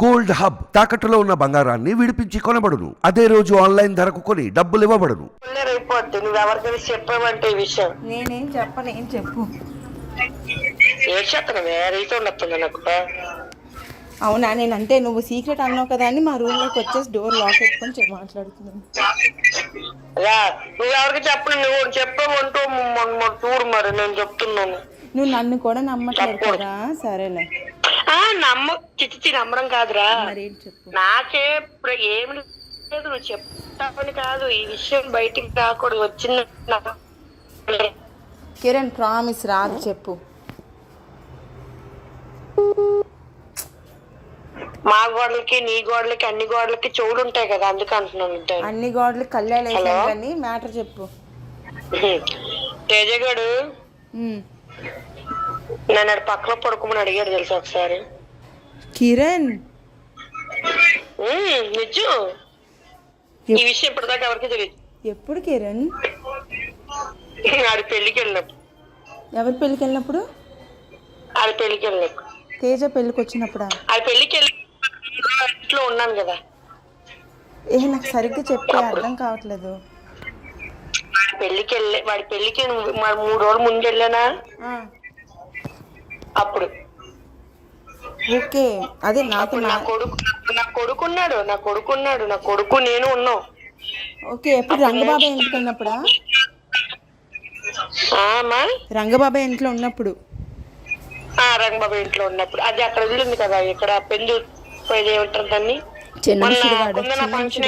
Gold hub తాకట్టులో ఉన్న బంగారాన్ని విడిపించి కొనబడును. అదే రోజు ఆన్లైన్ ధరకు కొని డబ్బులు ఇవ్వబడును. నేనేం చెప్పను ఏం చెప్పు. అవునా? నేను అంటే నువ్వు సీక్రెట్ అన్నావు కదా అని మా రూమ్లోకి వచ్చేసి డోర్ లాక్ పెట్టుకొని చెప్పి మాట్లాడుతున్నాను. నువ్వు ఎవరికి చెప్పను? నువ్వు మొన్న చూడు మరి నేను చెప్తున్నాను. నువ్వు నన్ను కూడా నమ్మట్లేదు కదా? సరేలే. ఆ నమ్మ చిచ్చి నమ్మడం కాదురా. నాకే ఇప్పుడు ఏమి లేదు నువ్వు చెప్తావని కాదు. ఈ విషయం బయటికి రాకూడదు. వచ్చింది. కిరణ్ ప్రామిస్ రాదు చెప్పు. మా గోడలకి నీ గోడలకి అన్ని గోడలకి చెవులు ఉంటాయి కదా అందుకు అంటున్నాను. అన్ని గోడలు కళ్ళాలు? కానీ మ్యాటర్ చెప్పు. తేజగాడు ఆడ పక్కన పడుకోమని అడిగాడు తెలుసా ఒకసారి? కిరణ్. నిజం. ఈ విషయం ఇప్పటిదాకా ఎవరికి తెలియదు ఎప్పుడు కిరణ్? ఆడి పెళ్ళికి వెళ్ళినప్పుడు. ఎవరి పెళ్ళికి వెళ్ళినప్పుడు? ఆడి పెళ్ళికి వెళ్ళినప్పుడు. తేజ పెళ్ళికి వచ్చినప్పుడా? ఆడి పెళ్ళికి వెళ్ళి ఇంట్లో ఉన్నాను కదా. ఏ నాకు సరిగ్గా చెప్పే అర్థం కావట్లేదు. వాడి పెళ్ళికి వెళ్ళి వాడి మా మూడు రోజులు ముందు వెళ్ళానా? అప్పుడు. ఓకే అదే అప్పుడు నా కొడుకు నా కొడుకున్నాడు నా కొడుకున్నాడు నా కొడుకు నేను ఉన్నాం. ఓకే ఎప్పుడు రంగబాబాయ్ ఆ, అమ్మా రంగబాబాయ్ ఇంట్లో ఉన్నప్పుడు. ఆ రంగబాబు ఇంట్లో ఉన్నప్పుడు. అది అక్కడ వెళ్ళింది కదా ఇక్కడ పెందు పోయేది ఏమంటారు దాన్ని? చిన్న కుందన చిన్న ఫంక్షన్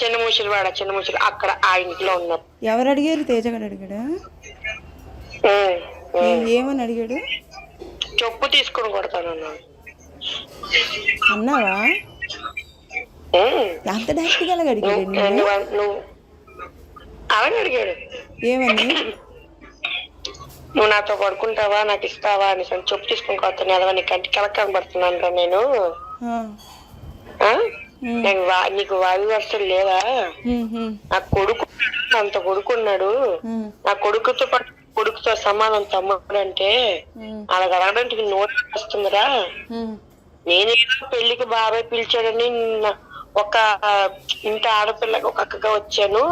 చిన్న ముసిరివాడ చిన్న ముసిరి అక్కడ ఆ ఇంట్లో ఉన్నప్పుడు ఎవరు అడిగారు? తేజగాడు అడిగాడా? ఏమని అడిగాడు? చెప్పు తీసుకొని కొడతాను. అన్నావా. అంత డైరెక్ట్గా అడిగాడు అవని అడిగాడు. ఏమని? నువ్వు నాతో పడుకుంటావా నాకు ఇస్తావా అని చెప్పు తీసుకొని కొడతాను ఎదవా నీ కంటి కలక కనబడుతున్నాను రా నేను? నాకు వా- నీకు వాయు వరుసలు లేవా? నా కొడుకు అంత కొడుకున్నాడు. నా కొడుకుతో పాటు కొడుకుతో సమానం తమ్ముడు అంటే అలా అడగడానికి నోరు వస్తుందిరా. నేనేదో పెళ్ళికి బాబాయ్ పిలిచాడని ఒక ఇంత ఆడపిల్లకి ఒక అక్కగా వచ్చాను.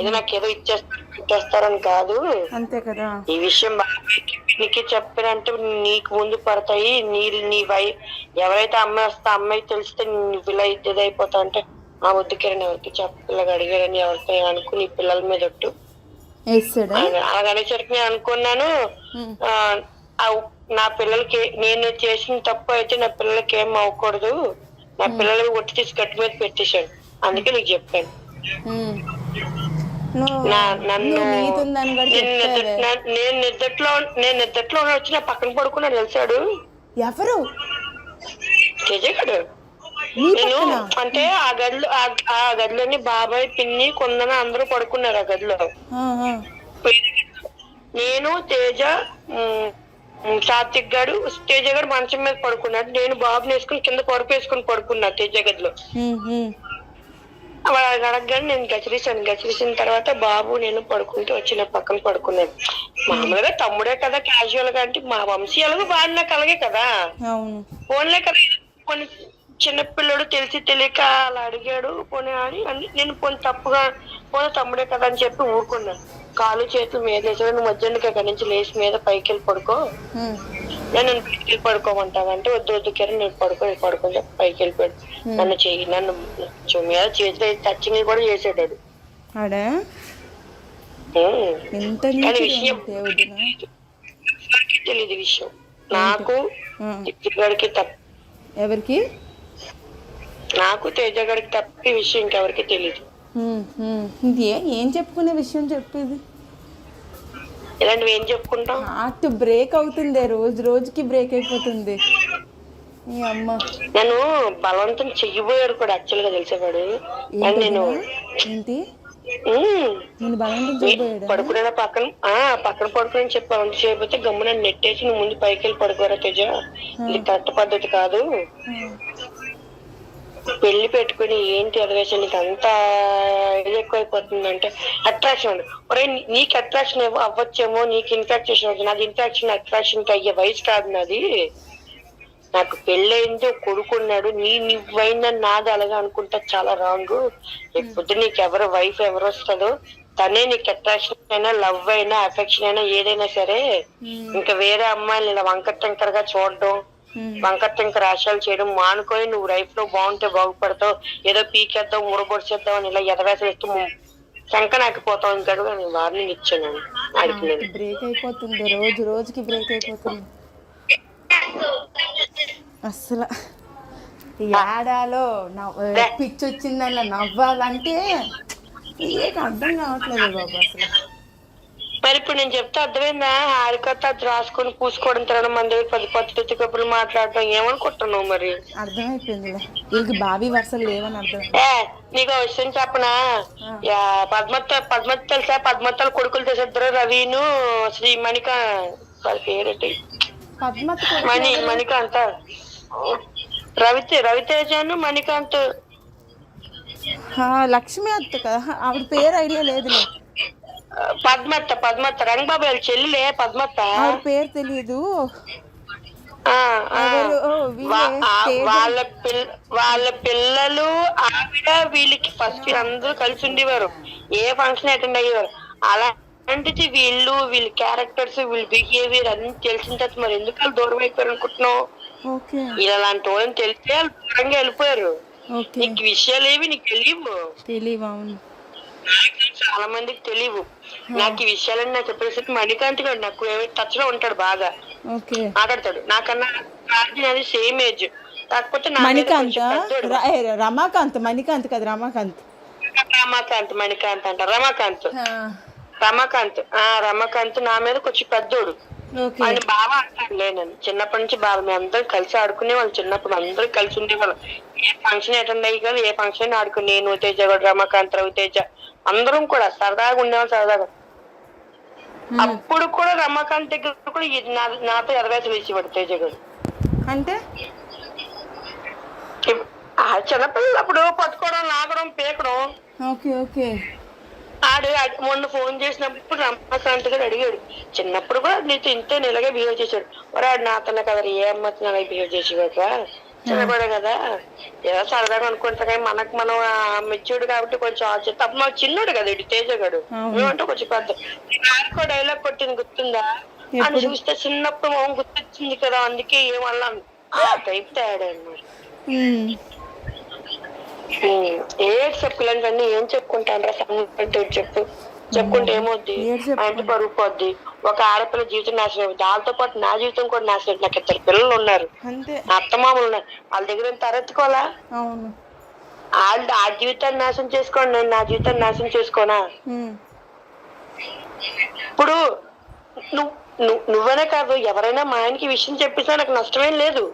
ఇది నాకు ఏదో ఇచ్చేస్తారు ఇచ్చేస్తారని కాదు. అంతే కదా. ఈ విషయం నీకే చెప్పానంటే నీకు ముందు పడతాయి. నీ నీ వై ఎవరైతే అమ్మాయి వస్తే అమ్మాయి తెలిస్తే నువ్వు ఇలా ఇది అయిపోతా అంటే ఆ వద్దు కిరణ్ ఎవరికి చెప్పిల్లగా అడిగాడని ఎవరితో అనుకుని నీ పిల్లల మీద ఒట్టు. వేస్తాడా అలా అనేసరికి నేను అనుకున్నాను. నా పిల్లలకి నేను చేసిన తప్పు అయితే నా పిల్లలకి ఏం అవ్వకూడదు. నా పిల్లలకి ఒట్టి తీసి గట్టి మీద పెట్టేశాడు. అందుకే నీకు చెప్పాను. హ్మ్. నువ్వు నా నన్ను నేను నిద్ర- చెప్పావే. నా- నేను నిద్రలో నేను నిద్రలో వచ్చి నా పక్కన పడుకున్నాడు తెలిసాడు? ఎవరు? నేను అంటే ఆ గదిలో ఆ- గదిలోని బాబాయ్ పిన్ని కొందన అందరూ పడుకున్నారు ఆ గదిలో. నేను తేజ సాత్విక్ గాడు తేజ గారు మంచం మీద పడుకున్నాడు. నేను బాబుని వేసుకుని కింద పరుపు వేసుకుని పడుకున్నా తేజ గదిలో. వాడు అడగగానే నేను గచరిసాను గచరిసిన తర్వాత బాబు నేను పడుకుంటూ వచ్చి నా పక్కన పడుకున్నాడు. మామూలుగా తమ్ముడే కదా క్యాజువల్గా అంటే మా వాడు నాకు అలాగే కదా. అవును. ఫోన్లే కదా. కొన్ని చిన్నపిల్లడు తెలిసి తెలియక అలా అడిగాడు. పోనీ అని అని నేను పోనీ తప్పుగా పోనీ తమ్ముడే కదా అని చెప్పి ఊరుకున్నాను. కాలు చేతులు మీద వేసాడు నువ్వు మధ్యాహ్నం అక్కడి నుంచి లేచి మీద పైకి వెళ్ళి పడుకో. నేను నన్ను పైకి వెళ్ళి పడుకోమంటావంటే వద్దు వద్దు కిరణ్ నేను పడుకో నేను పడుకొని చెప్పి పైకి వెళ్ళిపోయాడు నన్ను చెయ్యి నన్ను మీద చేతిలో టచింగ్ కూడా చేసాడు ఎవరికీ తెలియదు విషయం నాకు తేజగాడికి తప్ప ఎవరికి? నాకు తేజగాడికి తప్ప ఈ విషయం ఇంకెవరికి తెలియదు. ఇది ఏ- చెప్పుకునే విషయం చెప్పేది? ఇలాంటివి ఏం చెప్పుకుంటాం హార్ట్ బ్రేక్ అవుతుంది రోజు రోజుకి బ్రేక్ అయిపోతుంది. అమ్మ. నన్ను బలవంతం చెయ్యబోయాడు కూడా యాక్చువల్గా తెలిసేవాడు నేను ఏంటి? నేను బలవంతం చేయబోయాడా పడుకునే పక్కన ఆ పక్కన పడుకుని చెప్పి బలవంతం చేయకపోతే గమ్మున నెట్టేసి నువ్వు ముందు పైకి వెళ్ళి పడుకోరా తేజ. ఇది కరెక్ట్ పద్ధతి కాదు. పెళ్ళి పెట్టుకుని ఏంటి అదవేశం నీకు అంత ఇది ఎక్కువైపోతుందంటే అట్రాక్షన్ ఒరే నీకు అట్రాక్షన్ అవ్వచ్చేమో నీకు ఇన్ఫాక్షన్ అవుతుంది నాది ఇన్ఫాక్షన్ అట్రాక్షన్ అయ్యే వయసు కాదు నాది. నాకు పెళ్ళయింది ఒక కొడుకున్నాడు నీ నువ్వైందని నాది అలాగా అనుకుంటా చాలా రాంగ్ లేకపోతే నీకు ఎవరు వైఫ్ ఎవరు వస్తుందో తనే నీకు అట్రాక్షన్ అయినా లవ్ అయినా అఫెక్షన్ అయినా ఏదైనా సరే ఇంకా వేరే అమ్మాయిలు ఇలా వంకర టెంకర్గా చూడడం వంకర టెంకర్ ఆశలు చేయడం మానుకొని నువ్వు లైఫ్లో బాగుంటే బాగుపడతావు. ఏదో పీకేద్దాం మురబొడిచేద్దాం అని ఇలా ఎదవేసం ఇస్తూ శంక నాకిపోతావు ఇంకా నేను వార్నింగ్ ఇచ్చాను ఆడికి నేను. బ్రేక్ అయిపోతుంది. రోజు రోజుకి బ్రేక్ అయిపోతుంది. అస్సలు. ఈ ఏడాలో పిచ్చి వచ్చిందన్న నవ్వాలంటే అర్థం కావట్లేదు బాబు అసలు. మరి ఇప్పుడు నేను చెప్తే అర్థమైందా? హారికత అది రాసుకొని పూసుకోవడం తినడం మన దగ్గర పది పద్ధతి కప్పులు మాట్లాడటం ఏమనుకుంటున్నావు మరి? అర్థమైపోయిందిలే. వీళ్ళకి బాబీ వరుసలు లేవని అర్థం. ఏ నీకు ఒక విషయం చెప్పనా? యా, పద్మత్త పద్మత్త తెలుసా? పద్మత్తల కొడుకులు తెసిద్దరు రవిను శ్రీ మణిక వాళ్ళ పేరేంటి? పద్మత్ మణి మణికాంత. రవితే రవితేజను మణికాంత్. లక్ష్మి అత్త కదా? ఆవిడ పేరు ఐడియా లేదులే. ఆ, పద్మత్త పద్మత్త. రంగబాబు వాళ్ళ చెల్లిలే పద్మత్త. పేరు తెలియదు వీళ్ళే పిల్ల వాళ్ళ పిల్లలు ఆవిడ వీళ్ళకి ఫస్ట్ అందరూ కలిసి ఉండేవారు. ఏ ఫంక్షన్ అటెండ్ అయ్యేవారు. అలాంటిది వీళ్ళు వీళ్ళ క్యారెక్టర్స్ వీళ్ళ బిహేవియర్ అన్ని తెలిసిన తర్వాత మరి ఎందుకు వాళ్ళు దూరం అయిపోయారు అనుకుంటున్నావు? అలాంటి వాళ్ళని తెలిస్తే వాళ్ళు దూరంగా వెళ్ళిపోయారు. నీకు విషయాలు ఏవి నీకు తెలియవు? తెలియవు అవును. చాలా మందికి తెలియవు నాకు ఈ విషయాలన్నీ నాకు చెప్పేసి మణికాంత్ గారు నాకు టచ్లో ఉంటాడు బాగా. మాట్లాడతాడు. నాకన్నా అది సేమ్ ఏజ్ కాకపోతే మణికాంత్? రమాకాంత్ మణికాంత్ కదా రమాకాంత్. రమాకాంత్ మణికాంత్ అంట రమాకాంత్. రమాకాంత్. ఆ రమాకాంత్ నా మీద కొంచెం పెద్దోడు. ఆయన బాగా ఆడతాడులే నేను చిన్నప్పటి నుంచి బాగా మేము అందరం కలిసి ఆడుకునే వాళ్ళు. చిన్నప్పుడు అందరూ కలిసి ఉండేవాళ్ళం. ఏ ఫంక్షన్ అటెండ్ అయ్యి కానీ ఏ ఫంక్షన్ ఆడుకుని నేను తేజ కూడా రమాకాంత్ రవి తేజ అందరం కూడా సరదాగా ఉండేవాళ్ళం సరదాగా. అప్పుడు కూడా రమాకాంత్ దగ్గర కూడా నాతో ఎదవేసి వేసేవాడు తేజ గారు. అంటే? ఆ చిన్నపిల్లలు అప్పుడు పట్టుకోవడం లాగడం పీకడం. Okay okay. ఆడు మొన్న ఫోన్ చేసినప్పుడు రమాకాంత్ గారు అడిగాడు. చిన్నప్పుడు కూడా నీతో ఇంతే ఇలాగే బిహేవ్ చేశాడు. మరి ఆడు నాతోనే కదా ఏ అమ్మతో అలాగే బిహేవ్ చేసేవాక చిన్నపడే కదా. ఏదో సరదాగా అనుకుంటా కానీ మనకు మనం మెచ్యూర్డ్ కాబట్టి కొంచెం ఆలోచిస్తే అప్పుడు మాకు చిన్నోడు కదా ఇటు తేజగాడు. మేమంటే కొంచెం పెద్ద. నాకు డైలాగ్ కొట్టింది గుర్తుందా? అని? చూస్తే చిన్నప్పుడు మొహం గుర్తొచ్చింది కదా అందుకే ఏమన్నాను. ఆ టైప్ అన్నమాట ఉమ్, ఏ చెప్పు ఇలాంటివన్నీ ఏం చెప్పుకుంటాను రా అంటే చెప్పు. చెప్పుకుంటే ఏమవుద్ది ఏడు. అంటే పరుగు పోద్ది. ఒక ఆడపిల్ల జీవితం నాశనం దాంతో పాటు నా జీవితం కూడా నాశనం అవుతుంది. నాకు ఇద్దరు పిల్లలు ఉన్నారు. నా అత్తమామలు ఉన్నారు. వాళ్ళ దగ్గర తరెత్తుకోవాలా వాళ్ళు ఆ జీవితాన్ని నాశనం చేసుకోండి. నేను నా జీవితాన్ని నాశనం చేసుకోనా? ఇప్పుడు నువ్వు నువ్వు నువ్వనే కాదు ఎవరైనా మా ఆయనకి విషయం చెప్పినా నాకు నష్టమేం లేదు.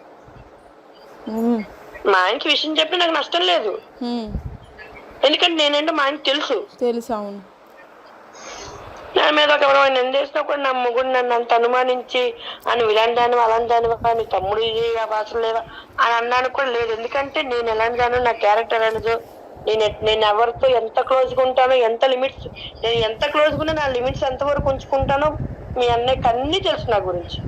మా ఆయనకి విషయం చెప్పి నాకు నష్టం లేదు. ఎందుకంటే నేనంటే మా ఆయనకి తెలుసు. తెలుసు అవును. నా మీద ఒక ఎవరైనా నిందేసినా కూడా నా ముగ్గురు నన్ను అంత అనుమానించి అని ఇలాంటి దాని అలాంటి దాని నీ తమ్ముడు ఇది భాషలు లేవా? అని అన్నాను కూడా లేదు. ఎందుకంటే నేను ఎలాంటి దాను నా క్యారెక్టర్ అనేది నేను నేను ఎవరితో ఎంత క్లోజ్గా ఉంటానో ఎంత లిమిట్స్ నేను ఎంత క్లోజ్గా ఉన్నా నా లిమిట్స్ ఎంత వరకు ఉంచుకుంటానో మీ అన్నయ్యకి అన్ని తెలుసు నా గురించి.